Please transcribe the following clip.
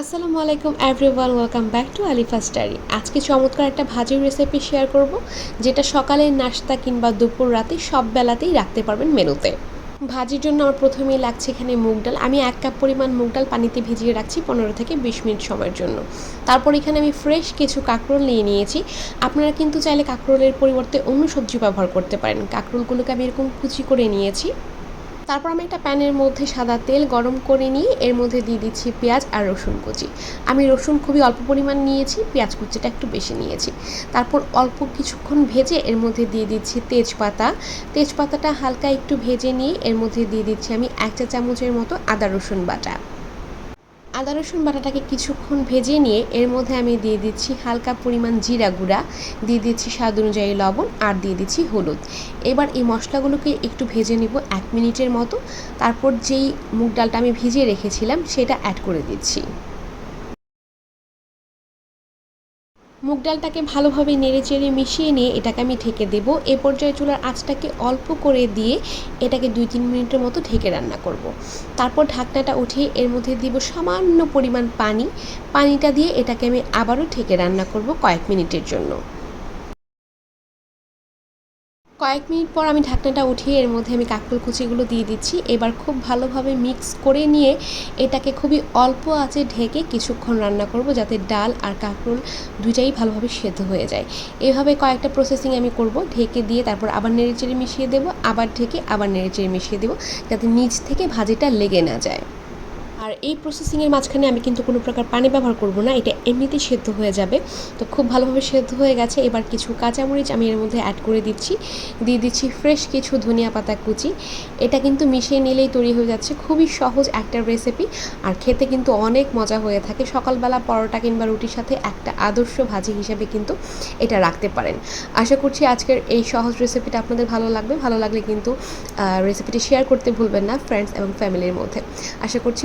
আসসালামু আলাইকুম everyone, welcome back to Alifa starry. আজকে চমৎকার একটা ভাজির রেসিপি শেয়ার করব, যেটা সকালের নাস্তা কিংবা দুপুর রাতে সব বেলাতেই রাখতে পারবেন মেনুতে। ভাজির জন্য আমার প্রথমেই লাগছে এখানে মুগ ডাল। আমি এক কাপ পরিমাণ মুগ ডাল পানিতে ভিজিয়ে রাখছি পনেরো থেকে বিশ মিনিট সময়ের জন্য। তারপর এখানে আমি ফ্রেশ কিছু কাঁকরোল নিয়ে নিয়েছি। আপনারা কিন্তু চাইলে কাঁকরোলের পরিবর্তে অন্য সবজি ব্যবহার করতে পারেন। কাঁকরোলগুলোকে আমি এরকম কুচি করে নিয়েছি। তারপর আমি একটা প্যানের মধ্যে সাদা তেল গরম করে নিয়ে এর মধ্যে দিয়ে দিচ্ছি পেঁয়াজ আর রসুন কুচি। আমি রসুন খুবই অল্প পরিমাণ নিয়েছি, পেঁয়াজ কুচিটা একটু বেশি নিয়েছি। তারপর অল্প কিছুক্ষণ ভেজে এর মধ্যে দিয়ে দিচ্ছি তেজপাতা। তেজপাতাটা হালকা একটু ভেজে নিয়ে এর মধ্যে দিয়ে দিচ্ছি আমি এক চা চামচের মতো আদা রসুন বাটা। আদা, রসুন বাটাটাকে কিছুক্ষণ ভেজে নিয়ে এর মধ্যে আমি দিয়ে দিচ্ছি হালকা পরিমাণ জিরা গুঁড়া, দিয়ে দিচ্ছি স্বাদ অনুযায়ী লবণ আর দিয়ে দিচ্ছি হলুদ। এবার এই মশলাগুলোকে একটু ভেজে নিব এক মিনিটের মতো। তারপর যেই মুগ ডালটা আমি ভিজিয়ে রেখেছিলাম সেটা অ্যাড করে দিচ্ছি। মুগ ডালটাকে ভালোভাবে নেড়ে চেড়ে মিশিয়ে নিয়ে এটাকে আমি ঢেকে দেব। এ পর্যায়ে চুলার আঁচটাকে অল্প করে দিয়ে এটাকে দুই তিন মিনিটের মতো ঢেকে রান্না করব। তারপর ঢাকনাটা উঠিয়ে এর মধ্যে দিব সামান্য পরিমাণ পানি। পানিটা দিয়ে এটাকে আমি আবারও ঢেকে রান্না করব কয়েক মিনিটের জন্য। কয়েক মিনিট পর আমি ঢাকনাটা উঠিয়ে এর মধ্যে আমি কাকরুল কুচিগুলো দিয়ে দিচ্ছি। এবার খুব ভালোভাবে মিক্স করে নিয়ে এটাকে খুবই অল্প আঁচে ঢেকে কিছুক্ষণ রান্না করব যাতে ডাল আর কাকরুল দুইটাই ভালোভাবে সেদ্ধ হয়ে যায়। এভাবে কয়েকটা প্রসেসিং আমি করব। ঢেকে দিয়ে তারপর আবার নেড়েচেড়ে মিশিয়ে দেবো। আবার ঢেকে আবার নেড়েচেড়ে মিশিয়ে দেবো যাতে নিচ থেকে ভাজিটা লেগে না যায়। আর এই প্রসেসিংয়ের মাঝখানে আমি কিন্তু কোনো প্রকার পানি ব্যবহার করব না। এটা এমনিতেই সেদ্ধ হয়ে যাবে। তো খুব ভালোভাবে সেদ্ধ হয়ে গেছে। এবার কিছু কাঁচামরিচ আমি এর মধ্যে অ্যাড করে দিচ্ছি। দিয়ে দিচ্ছি ফ্রেশ কিছু ধনিয়া পাতা কুচি। এটা কিন্তু মিশিয়ে নিলেই তৈরি হয়ে যাচ্ছে। খুবই সহজ একটা রেসিপি আর খেতে কিন্তু অনেক মজা হয়ে থাকে। সকালবেলা পরোটা কিংবা রুটির সাথে একটা আদর্শ ভাজি হিসেবে কিন্তু এটা রাখতে পারেন। আশা করছি আজকের এই সহজ রেসিপিটা আপনাদের ভালো লাগবে। ভালো লাগলে কিন্তু রেসিপিটি শেয়ার করতে ভুলবেন না ফ্রেন্ডস এবং ফ্যামিলির মধ্যে। আশা করছি